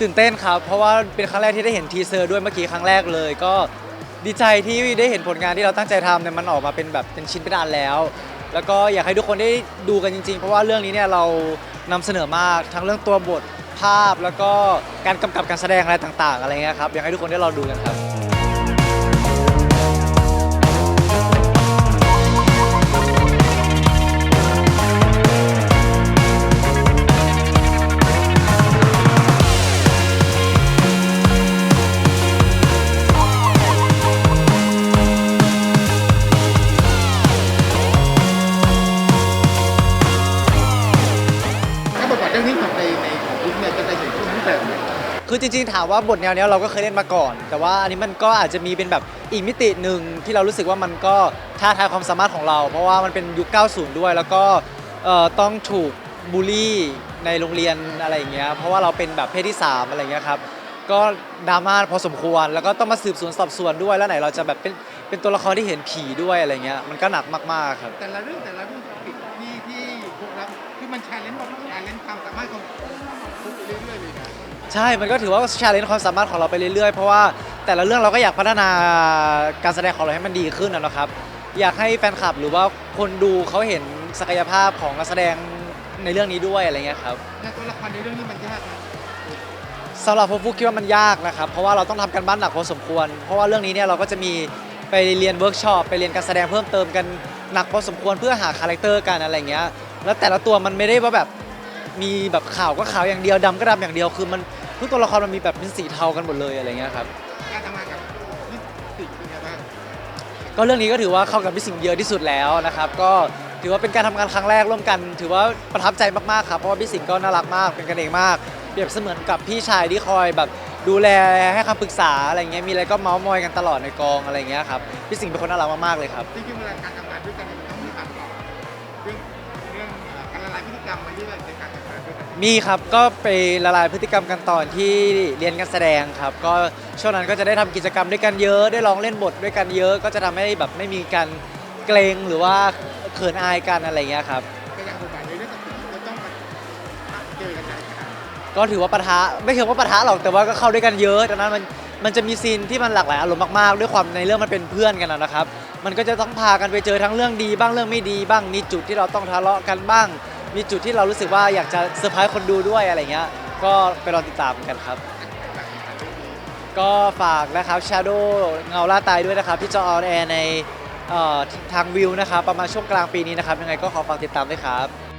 ตื่นเต้นครับ เพราะว่าเป็นครั้งแรกที่ได้เห็นทีเซอร์ด้วยเมื่อกี้ครั้งแรกเลย ก็ดีใจที่ได้เห็นผลงานที่เราตั้งใจทำเนี่ยมันออกมาเป็นแบบเป็นชิ้นเป็นอันแล้ว แล้วก็อยากให้ทุกคนได้ดูกันจริง ๆ เพราะว่าเรื่องนี้เนี่ยเรานำเสนอมากทั้งเรื่องตัวบทภาพแล้วก็การกำกับการแสดงอะไรต่าง ๆ อะไรเงี้ยครับอยากให้ทุกคนได้รอดูกันครับ คือจริงๆถามว่าบทแนวเนี้ยเราก็เคยเล่นมาก่อน แต่ว่าอันนี้มันก็อาจจะมีเป็นแบบอีกมิติหนึ่งที่เรารู้สึกว่ามันก็ท้าทายความสามารถของเรา เพราะว่ามันเป็นยุค 90 ด้วย แล้วก็เอ่อต้องถูกบูลลี่ในโรงเรียนอะไรอย่างเงี้ยเพราะว่าเราเป็นแบบเพศที่ 3 อะไรเงี้ยครับ ก็ดราม่าพอสมควร แล้วก็ต้องมาสืบสวนสอบสวนด้วยแล้วไหนเราจะแบบเป็นเป็นตัวละครที่เห็นผีด้วยอะไรเงี้ยมันก็หนักมากๆครับ แต่ละเรื่องแต่ละเรื่องติดที่ที่พวกเราคือมันแชร์เลนส์บอกแชร์เลนส์ความสามารถของทุกเรื่อยๆเลยนะใช่ มันก็ถือว่าชาเลนจ์ความสามารถของเราไปเรื่อยๆ เพราะว่าแต่ละเรื่องเราก็อยากพัฒนาการแสดงของเราให้มันดีขึ้นนะนะครับ อยากให้แฟนคลับหรือว่าคนดูเขาเห็นศักยภาพของนักแสดงในเรื่องนี้ด้วยอะไรเงี้ยครับงานตัวละครในเรื่องนี้มันยากนะ สำหรับพวกฟุกคิดว่ามันยากนะครับ เพราะว่าเราต้องทำกันบ้านหนักพอสมควร เพราะว่าเรื่องนี้เนี่ยเราก็จะมีไปเรียนเวิร์กช็อปไปเรียนการแสดงเพิ่มเติมกันหนักพอสมควรเพื่อหาคาแรคเตอร์กันอะไรเงี้ยแล้วแต่ละตัวมันไม่ได้ว่าแบบมีแบบขาวก็ขาวอย่างเดียวดำก็ดำอย่างเดียวคือมันทุกตัวละครมันมีแบบเป็นสีเทากันหมดเลยอะไรเงี้ยครับ การทำงานกับนี่ติเป็นไงบ้างก็เรื่องนี้ก็ถือว่าเข้ากับพี่สิงห์เยอะที่สุดแล้วนะครับ ก็ถือว่าเป็นการทำงานครั้งแรกร่วมกัน ถือว่าประทับใจมากๆครับเพราะว่าพี่สิงห์ก็น่ารักมากเป็นกันเองมาก เปรียบเสมือนกับพี่ชายที่คอยแบบดูแลให้คำปรึกษาอะไรเงี้ยมีอะไรก็เมาส์มอยกันตลอดในกองอะไรเงี้ยครับพี่สิงห์เป็นคนน่ารักมากๆเลยครับ จริงๆเวลาการทำงานด้วยกันมันต้องมีตัดต่อเรื่องเรื่องเอ่อการละลายพฤติกรรมมาเรื่อยๆในการทำงานด้วยกันมีครับก็ไปละลายพฤติกรรมกันตอนที่เรียนการแสดงครับ ก็ช่วงนั้นก็จะได้ทำกิจกรรมด้วยกันเยอะ ได้ลองเล่นบทด้วยกันเยอะ ก็จะทำให้แบบไม่มีการเกรงหรือว่าเขินอายกันอะไรเงี้ยครับ ก็ถือว่าปะทะไม่เชิงว่าปะทะหรอกแต่ว่าก็เข้าด้วยกันเยอะดังนั้นมันมันจะมีซีนที่มันหลากหลายอารมณ์มากๆ ด้วยความในเรื่องมันเป็นเพื่อนกันนะนะครับ มันก็จะต้องพากันไปเจอทั้งเรื่องดีบ้างเรื่องไม่ดีบ้าง มีจุดที่เราต้องทะเลาะกันบ้าง มีจุดที่เรารู้สึกว่าอยากจะเซอร์ไพรส์คนดูด้วยอะไรเงี้ยก็ไปรอติดตามกันครับ ก็ฝากนะครับ Shadow เงาล่าตายด้วยนะครับ ที่จะออนแอร์ในทางวิวนะครับประมาณช่วงกลางปีนี้นะครับยังไงก็ขอฝากติดตามด้วยครับ